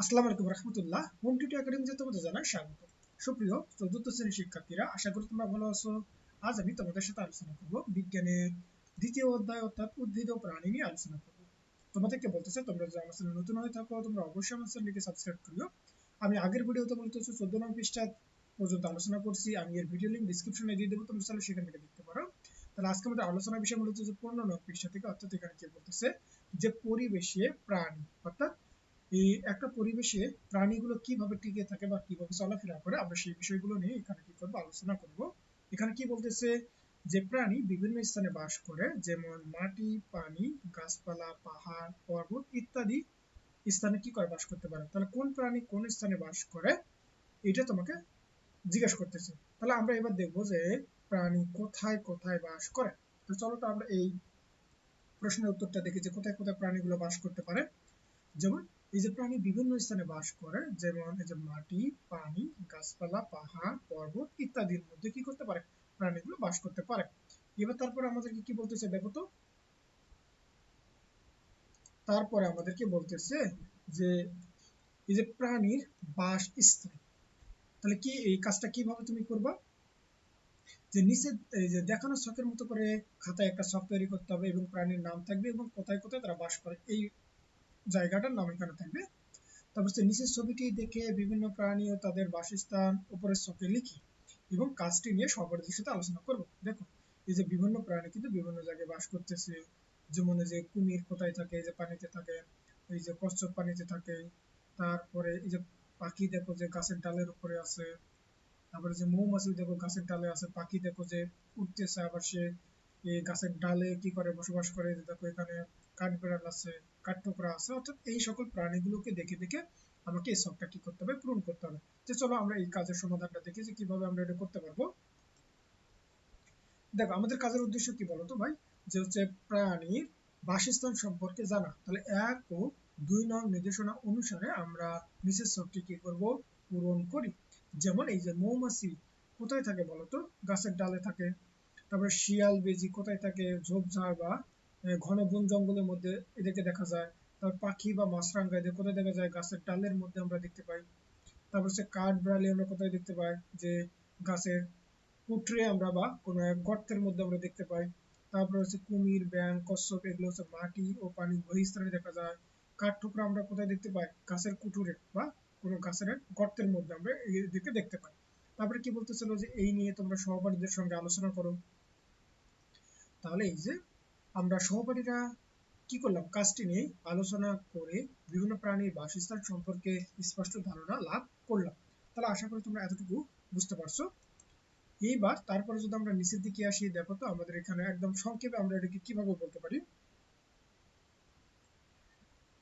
আসসালামু আলাইকুম রহমতুল্লাহ। হোম একাডেমিতে তোমাদের জানাই স্বাগত। সুপ্রিয় চতুর্থ শ্রেণির শিক্ষার্থীরা, আশা করি তোমরা ভালো আছো। আজ আমি তোমাদের সাথে আলোচনা করব বিজ্ঞানের দ্বিতীয় অধ্যায় অর্থাৎ উদ্ভিদ ও প্রাণী নিয়ে আলোচনা করব। তোমাদেরকে বলতেছে তোমরা যদি আমার নতুন হয়ে থাকো, তোমরা অবশ্যই আমার সাবস্ক্রাইব করিও। আমি আগের ভিডিওতে চোদ্দ পৃষ্ঠা পর্যন্ত আলোচনা করছি। আমি এর ভিডিও লিঙ্ক ডিসক্রিপশনে দিয়ে দেবো, তোমরা চাইলে দেখতে পারো। তাহলে আজকে আমাদের বিষয় মূলত যে পনেরো পৃষ্ঠা থেকে, অর্থাৎ এখানে কি বলতেছে যে পরিবেশে প্রাণী, অর্থাৎ একটা পরিবেশে প্রাণীগুলো কীভাবে টিকে থাকে বা কীভাবে চলাফেরা করে, আমরা সেই বিষয়গুলো নিয়ে এখানে কি করব, আলোচনা করব। এখানে কি বলতেছে যে প্রাণী বিভিন্ন স্থানে বাস করে, যেমন মাটি, পানি, গাছপালা, পাহাড়, পর্বত ইত্যাদি স্থানে কি করে বাস করতে পারে? তাহলে কোন প্রাণী কোন স্থানে বাস করে, এটা তোমাকে জিজ্ঞেস করতেছে। তাহলে আমরা এবার দেখব যে প্রাণী কোথায় কোথায় বাস করে। তো চলো তো আমরা এই প্রশ্নের উত্তরটা দেখি যে কোথায় কোথায় প্রাণীগুলো বাস করতে পারে। যেমন এই যে প্রাণী বিভিন্ন স্থানে বাস করে, যেমন এই যে মাটি, পানি, গাছপালা, পাহাড়, পর্বত ইত্যাদির মধ্যে কি করতে পারে? প্রাণীগুলো বাস করতে পারে। এবার তারপরে আমাদেরকে কি বলতেছে দেখো তো? তারপরে আমাদেরকে বলতেছে যে এই যে প্রাণীর বাসস্থান, তাহলে কি এই কাজটা কীভাবে তুমি করবা? যে নিচে এই যে দেখানো ছকের মতো করে খাতায় একটা ছক তৈরি করতে হবে এবং প্রাণীর নাম থাকবে এবং কোথায় কোথায় তারা বাস করে, এই জায়গাটার নাম এখানে থাকবে। তারপর হচ্ছে নিচের ছবিটি দেখে বিভিন্ন প্রাণী ও তাদের বাসস্থান উপরের ছকে লিখি এবং কাজটি নিয়ে সহপাঠীদের সাথে আলোচনা করব। দেখো এই যে বিভিন্ন প্রাণী কিন্তু বিভিন্ন জায়গায় বাস করতেছে। যেমন যে কুমির কোথায় থাকে, এই যে পানিতে থাকে, এই যে কচ্ছপ পানিতে থাকে। তারপরে এই যে পাখি দেখো যে গাছের ডালের উপরে আছে। তারপরে যে মৌমাছি দেখো গাছের ডালে আছে, পাখি দেখো যে উঠতেছে, আবার সে এই গাছের ডালে কি করে বসবাস করে দেখো এখানে। কাঠবিড়াল আছে কাঠঠোকরা আছে, অর্থাৎ এই সকল প্রাণীগুলোকে দেখে দেখে আমাকে এই কি করতে হবে, পূরণ করতে হবে। যে চলো আমরা এই কাজের সমাধানটা দেখি যে কীভাবে আমরা এটা করতে পারব। দেখো, আমাদের কাজের উদ্দেশ্য কি ভাই? যে হচ্ছে প্রাণীর বাসস্থান সম্পর্কে জানা। তাহলে এক ও দুই নং নির্দেশনা অনুসারে আমরা কি করব? পূরণ করি। যেমন এই যে মৌমাছি কোথায় থাকে বলতো? গাছের ডালে থাকে। তারপরে শিয়াল, বেজি কোথায় থাকে? ঝোপঝাড় বা ঘন বন জঙ্গলের মধ্যে এদেরকে দেখা যায়। তারপর পাখি বা মাছরাঙ্গা এদের কোথায় দেখা যায়? গাছের ডালের মধ্যে আমরা দেখতে পাই। তারপর হচ্ছে কাঠ বিড়ালি আমরা কোথায় দেখতে পাই? যে গাছের কুটরে আমরা বা কোনো এক গর্তের মধ্যে আমরা দেখতে পাই। তারপর হচ্ছে কুমির ব্যাং কচ্ছপ, এগুলো হচ্ছে মাটি ও পানি বহিস্থানে দেখা যায়। কাঠ টুকরা আমরা কোথায় দেখতে পাই? গাছের কুটুরে বা কোনো গাছের গর্তের মধ্যে আমরা এদেরকে দেখতে পাই। তারপরে কি বলতেছিল যে এই নিয়ে তোমরা সহপাঠীদের সঙ্গে আলোচনা করো। তাহলে এই যে আমরা সহপাঠীরা কি করলাম? কাজটি নিয়ে আলোচনা করে বিভিন্ন প্রাণীর বাসস্থান সম্পর্কে স্পষ্ট ধারণা লাভ করলাম। তাহলে আশা করি তোমরা এতটুকু বুঝতে পারছ। এইবার তারপরে যদি আমরা নিচের দিকে আসি, দেখো তো আমাদের এখানে একদম সংক্ষেপে আমরা এটাকে কীভাবে বলতে পারি?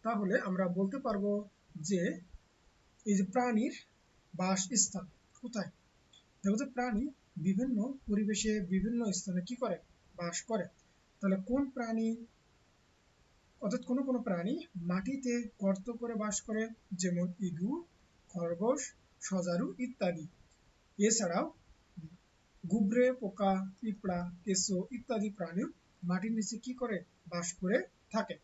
তাহলে আমরা বলতে পারব যে এই যে প্রাণীর বাসস্থান কোথায়? দেখো যে প্রাণী বিভিন্ন পরিবেশে বিভিন্ন স্থানে কি করে? বাস করে। তাহলে কোন প্রাণী, অর্থাৎ কোনো কোনো প্রাণী মাটিতে গর্ত করে বাস করে, যেমন ইঁদুর খরগোশ, সজারু ইত্যাদি। এছাড়াও গুবরে, পোকা, পিঁপড়া, কেঁচো ইত্যাদি প্রাণী মাটির নিচে কি করে বাস করে থাকে?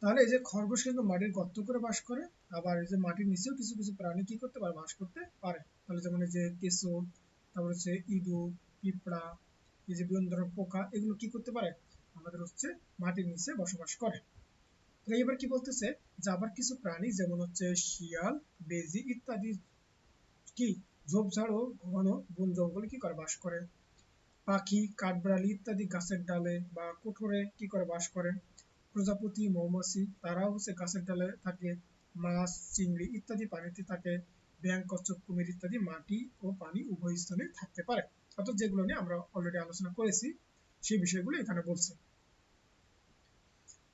তাহলে এই যে খরগোশ কিন্তু মাটির গর্ত করে বাস করে, আবার এই যে মাটির নিচেও কিছু কিছু প্রাণী কি করতে পারে, বাস করতে পারে। তাহলে যেমন এই যে কেঁচো, তারপর হচ্ছে ইঁদুর পিঁপড়া এই যে বিভিন্ন ধরনের পোকা, এগুলো কি করতে পারে? আমাদের হচ্ছে মাটির নিচে বসবাস করে। তাহলে এবার কি বলতেছে? যে আবার কিছু প্রাণী, যেমন হচ্ছে শিয়াল, বেজি ইত্যাদি, কি? ঝোপঝাড় ও ঘন বন জঙ্গলে কি করে বাস করে? পাখি, কাঠবিড়ালি ইত্যাদি গাছের ডালে বা কোঠরে কি করে বাস করে? প্রজাপতি, মৌমাছি, তারাও হচ্ছে গাছের ডালে থাকে। মাছ, চিংড়ি ইত্যাদি পানিতে থাকে। ব্যাং কচ্ছপ, কুমির ইত্যাদি মাটি ও পানি উভয় স্থানে থাকতে পারে। অর্থাৎ যেগুলো নিয়ে আমরা অলরেডি আলোচনা করেছি, সেই বিষয়গুলো এখানে বলছে।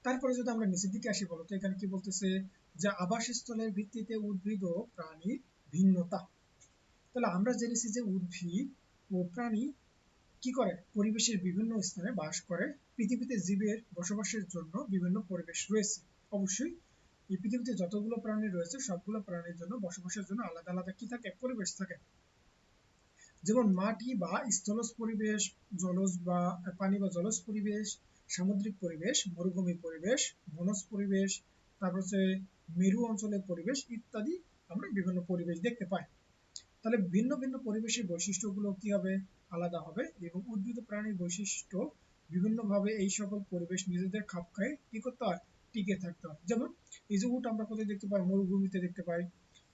তারপরে যদি আমরা নিচের দিকে আসি বলতো এখানে কি বলতেছে যে আবাসস্থলের ভিত্তিতে উদ্ভিদ ও প্রাণীর ভিন্নতা। তাহলে আমরা জেনেছি যে উদ্ভিদ ও প্রাণী কি করে? পরিবেশের বিভিন্ন স্থানে বাস করে, পৃথিবীতে জীবের বসবাসের জন্য বিভিন্ন পরিবেশ রয়েছে। অবশ্যই, এই পৃথিবীতে যতগুলো প্রাণী রয়েছে, সবগুলো প্রাণীর জন্য বসবাসের জন্য আলাদা আলাদা কি থাকে? পরিবেশ থাকে। যেমন মাটি বা স্থলজ পরিবেশ, জলজ বা পানি বা জলজ পরিবেশ, সামুদ্রিক পরিবেশ, মরুভূমি পরিবেশ, বনজ পরিবেশ, তারপর হচ্ছে মেরু অঞ্চলের পরিবেশ ইত্যাদি আমরা বিভিন্ন পরিবেশ দেখতে পাই। তাহলে ভিন্ন ভিন্ন পরিবেশের বৈশিষ্ট্যগুলো কি হবে? আলাদা হবে এবং উদ্ভিদ প্রাণীর বৈশিষ্ট্য বিভিন্নভাবে এই সকল পরিবেশ নিজেদের খাপ খায় কি করতে হয়, টিকে থাকতে হয়। যেমন এই যে উট আমরা কোথায় দেখতে পাই? মরুভূমিতে দেখতে পাই।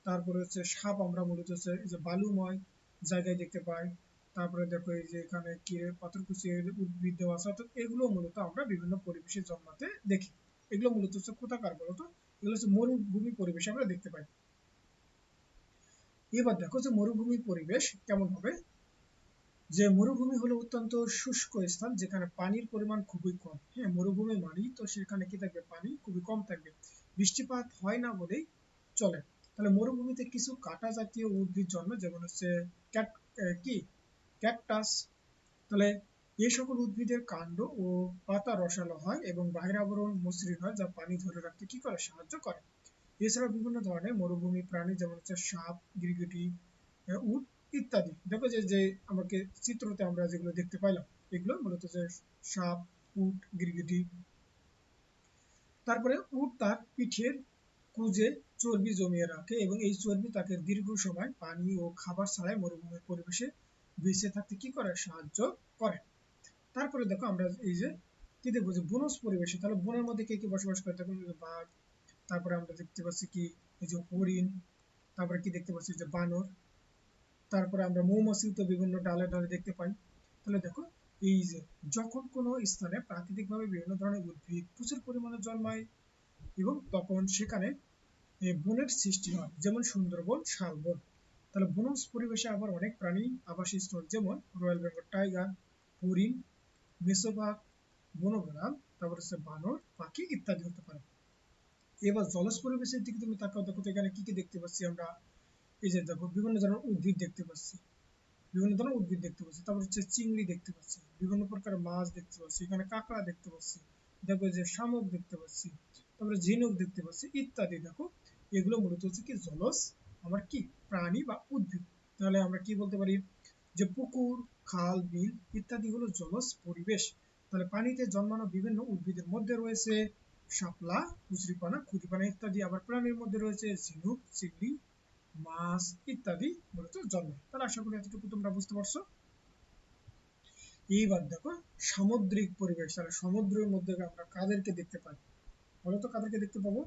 তারপরে হচ্ছে সাপ আমরা মূলত হচ্ছে যে বালুময় জায়গায় দেখতে পাই। তারপরে দেখো এই যে এখানে কি পাথরকুচি উদ্ভিদ দেওয়া আছে। অর্থাৎ এগুলো মূলত আমরা বিভিন্ন পরিবেশে জন্মাতে দেখি। এগুলো মূলত হচ্ছে কোথাকার বলতো এগুলো হচ্ছে মরুভূমি পরিবেশে আমরা দেখতে পাই। এবার দেখো যে মরুভূমি পরিবেশ কেমন হবে? যে মরুভূমি হলো অত্যন্ত শুষ্ক স্থান যেখানে পানির পরিমাণ খুবই কম। হ্যাঁ মরুভূমি মানেই তো সেখানে কি থাকবে? পানি খুবই কম থাকবে। বৃষ্টিপাত হয় না বলেই চলে। তাহলে মরুভূমিতে কিছু কাটা জাতীয় উদ্ভিদ জন্মে, যেমন হচ্ছে ক্যাট কি? ক্যাকটাস তাহলে এই সকল উদ্ভিদের কাণ্ড ও পাতা রসালো হয় এবং বাহির আবরণ মসৃণ হয়, যা পানি ধরে রাখতে কি করে? সাহায্য করে। এছাড়া বিভিন্ন ধরনের মরুভূমি প্রাণী, যেমন হচ্ছে সাপ, গিরগিটি উট ইত্যাদি। দেখো যে যে আমাকে চিত্রতে আমরা যেগুলো দেখতে পাইলাম, এগুলো মূলত যে সাপ, উট, গিরগিটি। তারপরে উট তার পিঠের কুজে চর্বি জমিয়ে রাখে এবং এই চর্বি তাকে দীর্ঘ সময় পানি ও খাবার ছাড়াই মরুভূমির পরিবেশে বেঁচে থাকতে কি করে? সাহায্য করে। তারপরে দেখো আমরা এই যে কি দেখব যে বনজ পরিবেশে, তাহলে বনের মধ্যে কে কি বসবাস করে? দেখো বাঘ, তারপরে আমরা দেখতে পাচ্ছি কি এই যে হরিণ, তারপরে কি দেখতে পাচ্ছি যে বানর, তারপরে আমরা মৌমাছি তো বিভিন্ন ডালে ডালে দেখতে পাই। তাহলে দেখো এই যে যখন কোনো স্থানে প্রাকৃতিকভাবে বিভিন্ন ধরনের উদ্ভিদ প্রচুর পরিমাণে জন্মায় এবং তখন সেখানে বনের সৃষ্টি হয়, যেমন সুন্দরবন, শালবন। তাহলে বনজ পরিবেশে আবার অনেক প্রাণী আবাসস্থল, যেমন রয়্যাল বেঙ্গল টাইগার, হরিণ, মেসোবাঘ বনবিড়াল তারপর হচ্ছে বানর, পাখি ইত্যাদি হতে পারে। এবার জলজ পরিবেশের দিকে তুমি তাকাও, দেখো তো এখানে কি কি দেখতে পাচ্ছি আমরা। এই যে দেখো, বিভিন্ন ধরনের উদ্ভিদ দেখতে পাচ্ছি। বিভিন্ন ধরনের উদ্ভিদ দেখতে পাচ্ছি। তারপর হচ্ছে চিংড়ি দেখতে পাচ্ছি। বিভিন্ন প্রকারের মাছ দেখতে পাচ্ছি। এখানে কাঁকড়া দেখতে পাচ্ছি। দেখো যে শামুক দেখতে পাচ্ছি। তারপরে ঝিনুক দেখতে পাচ্ছি। ইত্যাদি, দেখো। এগুলো মূলত হচ্ছে কি জলজ, আমার কি প্রাণী বা উদ্ভিদ। তাহলে আমরা কি বলতে পারি? যে পুকুর, খাল, বিল ইত্যাদি হলো জলজ পরিবেশ। তাহলে পানিতে জন্মানো বিভিন্ন উদ্ভিদের মধ্যে রয়েছে শাপলা কুচরিপানা খুদিপানা ইত্যাদি। আবার প্রাণীর মধ্যে রয়েছে ঝিনুক, চিংড়ি, মাছ ইত্যাদি মূলত জন্মে। তাহলে আশা করি এতটুকু তোমরা বুঝতে পারছ। এইবার দেখো, সামুদ্রিক পরিবেশ। তাহলে সমুদ্রের মধ্যে আমরা কাদেরকে দেখতে পাই? বলতো কাদেরকে দেখতে পাবো?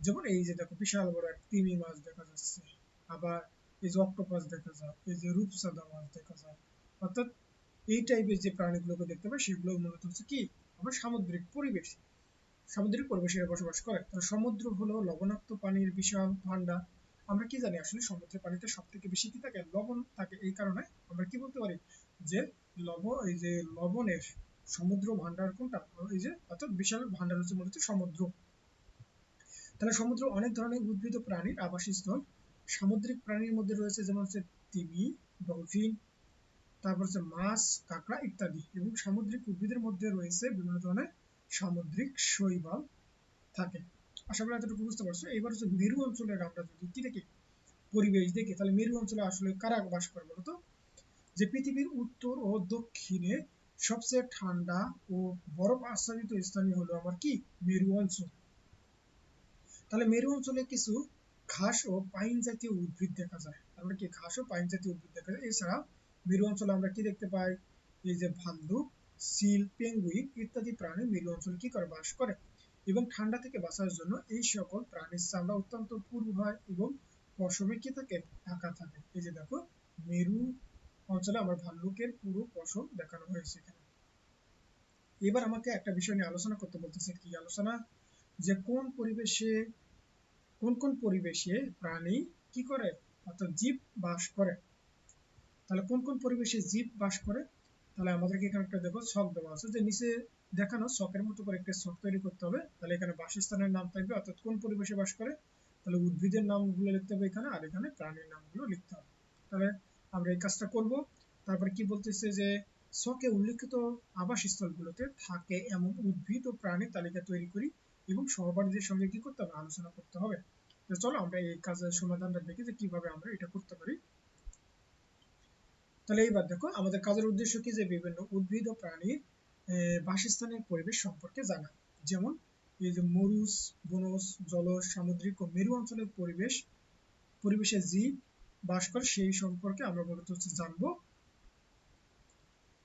যেমন এই যে দেখো বিশাল বড় এক তিমি মাছ দেখা যাচ্ছে, আবার এই যে অক্টোপাস দেখা যায়, এই যে রূপসাদা মাছ দেখা যায়। অর্থাৎ এই টাইপের যে প্রাণীগুলোকে দেখতে পাই, সেগুলো মূলত হচ্ছে কি? আমার সামুদ্রিক পরিবেশ, সামুদ্রিক পরিবেশে বসবাস করে। তাহলে সমুদ্র হলো লবণাক্ত পানির বিশাল ভান্ডার আমরা কি জানি আসলে সমুদ্রের পানিতে সব থেকে বেশি কি থাকে? লবণ থাকে। এই কারণে আমরা কি বলতে পারি? যে লব, এই যে লবণের সমুদ্র ভান্ডার কোনটা? এই যে অর্থাৎ বিশাল ভান্ডার হচ্ছে মূলত সমুদ্র। তাহলে সমুদ্র অনেক ধরনের উদ্ভিদ প্রাণীর আবাসস্থল। সামুদ্রিক প্রাণীর মধ্যে রয়েছে যেমন হচ্ছে তিমি, ডলফিন, তারপর হচ্ছে মাছ, কাঁকড়া ইত্যাদি এবং সামুদ্রিক উদ্ভিদের মধ্যে রয়েছে বিভিন্ন ধরনের সামুদ্রিক শৈবাল থাকে। আশা করি এতটুকু বুঝতে পারছ। এবার হচ্ছে মেরু অঞ্চলের আমরা যদি কি দেখি, পরিবেশ দেখি, তাহলে মেরু অঞ্চলে আসলে কারা বাস করে বলতো? যে পৃথিবীর উত্তর ও দক্ষিণে সবচেয়ে ঠান্ডা ও বরফ আচ্ছাদিত স্থানীয় হলো আমার কি? মেরু অঞ্চল। তাহলে মেরু অঞ্চলে কিছু ঘাস ও পাইন জাতীয় উদ্ভিদ দেখা যায়। তারপরে কি? ঘাস ও পাইন জাতীয় উদ্ভিদ দেখা যায়। এছাড়া মেরু অঞ্চলে আমরা কি দেখতে পাই? এই যে ভাল্লুক, সিল, পেঙ্গুইন ইত্যাদি প্রাণী মেরু অঞ্চলে কি করে বাস করে? এবং ঠান্ডা থেকে বাঁচার জন্য এই সকল প্রাণীর চামড়া অত্যন্ত পুরু হয় এবং পশমে কি থাকে? ঢাকা থাকে। এই যে দেখো, মেরু অঞ্চলে আমার ভাল্লুকের পুরো পশম দেখানো হয়েছে এখানে। এবার আমাকে একটা বিষয় নিয়ে আলোচনা করতে বলতেছে। কি আলোচনা? যে কোন পরিবেশে, কোন কোন পরিবেশে প্রাণী কি করে? অর্থাৎ জীব বাস করে। তাহলে কোন কোন পরিবেশে জীব বাস করে? তাহলে আমাদেরকে এখানে একটা দেখো, ছক দেওয়া আছে। যে নিচে দেখানো ছকের মতো করে একটা ছক তৈরি করতে হবে। তাহলে এখানে বাসস্থানের নাম থাকবে, অর্থাৎ কোন পরিবেশে বাস করে? তাহলে উদ্ভিদের নামগুলো লিখতে হবে এখানে, আর এখানে প্রাণীর নামগুলো লিখতে হবে। তাহলে আমরা এই কাজটা করব। তারপরে কি বলতেছে যে, ছকে উল্লেখিত আবাসস্থলগুলোতে থাকে এমন উদ্ভিদ ও প্রাণীর তালিকা তৈরি করি। এবং সহপাঠীদের সঙ্গে কি করতে হবে? আলোচনা করতে হবে। তো চলো আমরা এই কাজের সমাধানটা দেখি যে কীভাবে আমরা এটা করতে পারি। তাহলে এইবার দেখো, আমাদের কাজের উদ্দেশ্য কি? যে বিভিন্ন উদ্ভিদ ও প্রাণীর বাসস্থানের পরিবেশ সম্পর্কে জানা। যেমন এই যে মরুস বনস জলজ, সামুদ্রিক ও মেরু অঞ্চলের পরিবেশ, পরিবেশে জীব বাস করে সেই সম্পর্কে আমরা মূলত হচ্ছে জানব।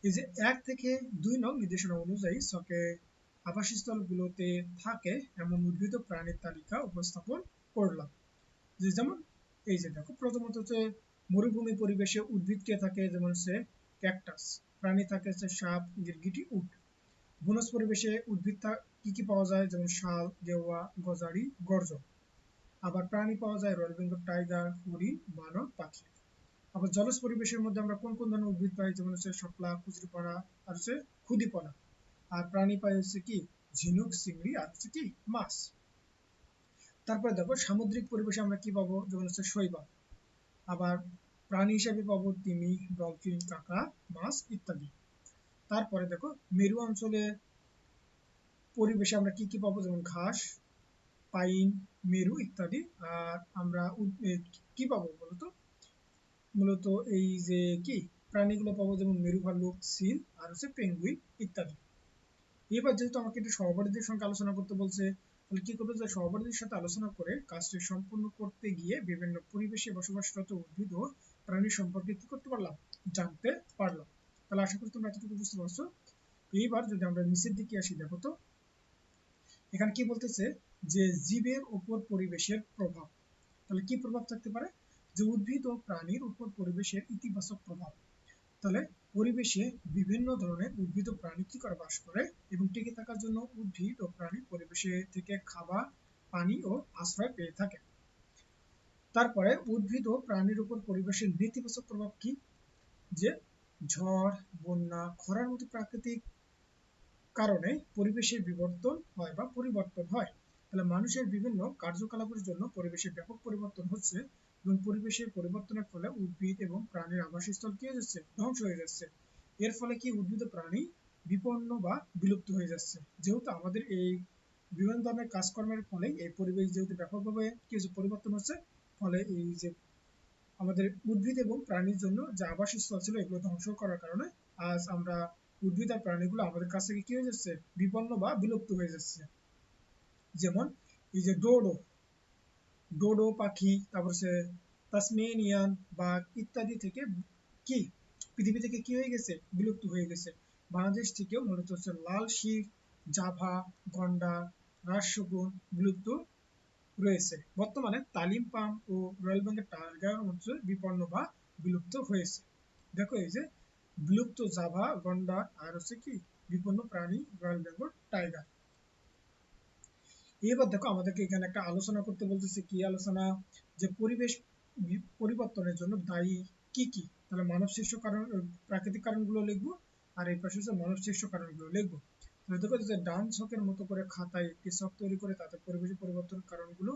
এই যে এক থেকে দুই নং নির্দেশনা অনুযায়ী ছকে আবাসস্থলগুলোতে থাকে এমন উদ্ভিদ প্রাণীর তালিকা উপস্থাপন করলাম। যেমন এই যে দেখো, প্রথমত হচ্ছে মরুভূমি পরিবেশে উদ্ভিদ কে থাকে যেমন হচ্ছে ক্যাকটাস, প্রাণী থাকে হচ্ছে সাপ, গিরগিটি, উট। বনজ পরিবেশে উদ্ভিদ কি কি পাওয়া যায়? যেমন শাল, গেওয়া, গজারি, গর্জন। আবার প্রাণী পাওয়া যায় রয়্যাল বেঙ্গল টাইগার হরিণ বানর, পাখি। আবার জলজ পরিবেশের মধ্যে আমরা কোন কোন ধরনের উদ্ভিদ পাই? যেমন হচ্ছে শাপলা কুচরিপাড়া আর হচ্ছে খুদিপড়া আর প্রাণী পাই হচ্ছে কি? ঝিনুক, চিংড়ি আর হচ্ছে কি? মাছ। তারপরে দেখো, সামুদ্রিক পরিবেশে আমরা কি পাবো? যেমন হচ্ছে শৈবাল। আবার প্রাণী হিসেবে পাবো তিমি, ডলফিন, কাঁকড়া, মাছ ইত্যাদি। তারপরে দেখো, মেরু অঞ্চলে পরিবেশে আমরা কি কি পাবো? যেমন ঘাস, পাইন, মেরু ইত্যাদি। আর আমরা কি পাবো বলতো? মূলত এই যে কি? প্রাণীগুলো পাবো যেমন মেরু ভাল্লুক, সিল আর হচ্ছে পেঙ্গুইন ইত্যাদি। এবার যেহেতু আমাকে একটু সহপাঠীদের সঙ্গে আলোচনা করতে বলছে, তাহলে কি করব? যে সহপাঠীদের সাথে আলোচনা করে কাজটি সম্পূর্ণ করতে গিয়ে বিভিন্ন পরিবেশে বসবাসরত উদ্ভিদ ও প্রাণী সম্পর্কে কি করতে পারলাম? জানতে পারলাম। তাহলে আশা করি তোমরা এতটুকু বুঝতে পারছ। এইবার যদি আমরা নিচের দিকে আসি, দেখো তো। এখানে কি বলতেছে? যে জীবের উপর পরিবেশের প্রভাব। তাহলে কি প্রভাব থাকতে পারে? যে উদ্ভিদ ও প্রাণীর উপর পরিবেশের ইতিবাচক প্রভাব। তাহলে পরিবেশে বিভিন্ন ধরনের উদ্ভিদ ও প্রাণী কি করে বাস করে এবং টিকে থাকার জন্য উদ্ভিদ ও প্রাণী পরিবেশে থেকে খাবার, পানি ও আশ্রয় পেয়ে থাকে। তারপরে উদ্ভিদ ও প্রাণীর উপর পরিবেশের নেতিবাচক প্রভাব কি? যে ঝড়, বন্যা, খরার মতো প্রাকৃতিক কারণে পরিবেশের বিবর্তন হয় বা পরিবর্তন হয়। তাহলে মানুষের বিভিন্ন কার্যকলাপের জন্য পরিবেশের ব্যাপক পরিবর্তন হচ্ছে এবং পরিবেশের পরিবর্তনের ফলে উদ্ভিদ এবং প্রাণীর আবাসস্থল কি হয়ে ধ্বংস হয়ে যাচ্ছে। এর ফলে কি উদ্ভিদ প্রাণী বিপন্ন বা বিলুপ্ত হয়ে যাচ্ছে? যেহেতু আমাদের এই বিভিন্ন ধরনের কাজকর্মের ফলে এই পরিবেশ যেহেতু ব্যাপকভাবে কি হচ্ছে পরিবর্তন হচ্ছে, ফলে এই যে আমাদের উদ্ভিদ এবং প্রাণীর জন্য যে আবাসস্থল ছিল, এগুলো ধ্বংস করার কারণে আজ আমরা উদ্ভিদ আর প্রাণীগুলো আমাদের কাছ থেকে কি হয়ে যাচ্ছে? বিপন্ন বা বিলুপ্ত হয়ে যাচ্ছে। যেমন এই যে ডোডো ডোডো পাখি তারপর সে তাসমেনিয়ান, বাঘ ইত্যাদি থেকে কি? পৃথিবী থেকে কি হয়ে গেছে? বিলুপ্ত হয়ে গেছে। বাংলাদেশ থেকেও মূলত হচ্ছে লাল শির, জাভা, গন্ডা, রাজশগুন বিলুপ্ত রয়েছে। বর্তমানে তালিম পাম ও রয়্যাল বেঙ্গল টাইগার হচ্ছে বিপন্ন বা বিলুপ্ত হয়েছে। দেখো এই যে বিলুপ্ত জাভা গন্ডার আর হচ্ছে কি? বিপন্ন প্রাণী রয়্যাল বেঙ্গল টাইগার। এবার দেখো আমাদেরকে এখানে একটা আলোচনা করতে বলতেছে, কি আলোচনা? যে পরিবেশ পরিবর্তনের জন্য দায়ী কি কি? তাহলে মানব সৃষ্ট কারণ প্রাকৃতিক কারণগুলো লিখব আর এই পাশে হচ্ছে মানব সৃষ্ট কারণগুলো লিখব। তাহলে দেখো যে ডান ছকের মতো করে খাতায় একটি ছক তৈরি করে তাতে পরিবেশ পরিবর্তন কারণগুলো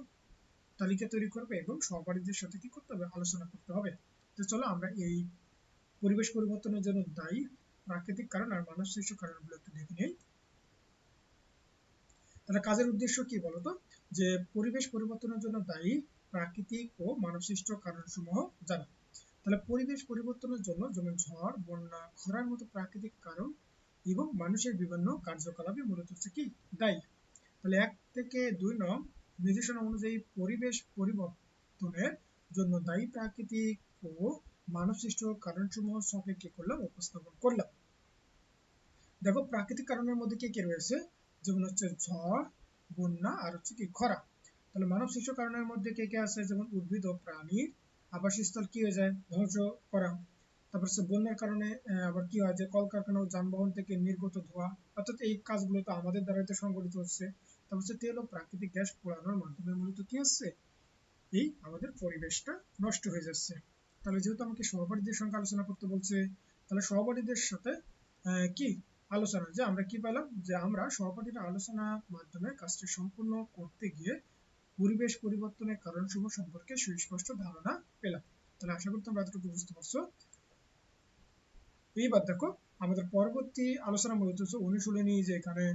তালিকা তৈরি করবে এবং সহপাঠীদের সাথে কি করতে হবে? আলোচনা করতে হবে। তো চলো আমরা এই পরিবেশ পরিবর্তনের জন্য দায়ী প্রাকৃতিক কারণ আর মানব সৃষ্ট কারণগুলো একটু দেখে নেই। তাহলে কাজের উদ্দেশ্য কি বলতো? যে পরিবেশ পরিবর্তনের জন্য দায়ী প্রাকৃতিক ও মানবসৃষ্ট কারণসমূহ জানা। তাহলে পরিবেশ পরিবর্তনের জন্য যেমন ঝড়, বন্যা, খরার মতো প্রাকৃতিক কারণ এবং মানুষের বিভিন্ন কার্যকলাপে মূলত হচ্ছে কি? দায়ী। তাহলে এক থেকে দুই নং নির্দেশনা অনুযায়ী পরিবেশ পরিবর্তনের জন্য দায়ী প্রাকৃতিক ও মানবসৃষ্ট কারণসমূহ সঙ্গে কি করলাম? উপস্থাপন করলাম। দেখো, প্রাকৃতিক কারণের মধ্যে কি কি রয়েছে? যেমন হচ্ছে ঝড়, বন্যা আর হচ্ছে কি খরা। তাহলে মানব সৃষ্ট কারণের মধ্যে কে কে আছে? যেমন উদ্ভিদ ও প্রাণীর আবাসস্থল কি হয়ে যায়? ধ্বংস করা। তারপর হচ্ছে বন্যার কারণে আবার কি হয়? যে কলকারখানা ও যানবাহন থেকে নির্গত ধোয়া। অর্থাৎ এই কাজগুলো তো আমাদের দ্বারাই তো সংগঠিত হচ্ছে। তারপর হচ্ছে তেল ও প্রাকৃতিক গ্যাস পোড়ানোর মাধ্যমে মূলত কি হচ্ছে? এই আমাদের পরিবেশটা নষ্ট হয়ে যাচ্ছে। তাহলে যেহেতু আমাকে সহপাঠীদের সঙ্গে আলোচনা করতে বলছে, তাহলে সহপাঠীদের সাথে কি আলোচনা, যে আমরা কি পেলাম? যে আমরা সহপাঠীর আলোচনার মাধ্যমে কাজটি সম্পূর্ণ করতে গিয়ে পরিবেশ পরিবর্তনের কারণ সমূহ সম্পর্কে সুস্পষ্ট ধারণা পেলাম। তাহলে আশা করি তোমরা এতটুকু বুঝতে পারছ। এইবার দেখো, আমাদের পরবর্তী আলোচনা মূলত হচ্ছে অনুশীলনী, যে এখানে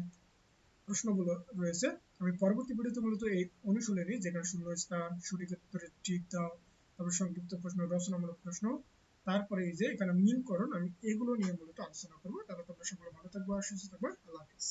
প্রশ্নগুলো রয়েছে। আমি পরবর্তী ভিডিওতে মূলত এই অনুশীলনী, যেখানে শূন্য স্থান, সঠিক উত্তরের ঠিক দাও, তারপর সংক্ষিপ্ত প্রশ্ন, রচনামূলক প্রশ্ন তারপরে এই যে এখানে মিলকরণ আমি এগুলো নিয়ে মূলত আলোচনা করব। তাহলে তোমরা সকলে ভালো থাকব আর সুস্থ থাকব। আল্লাহ হাফিজ।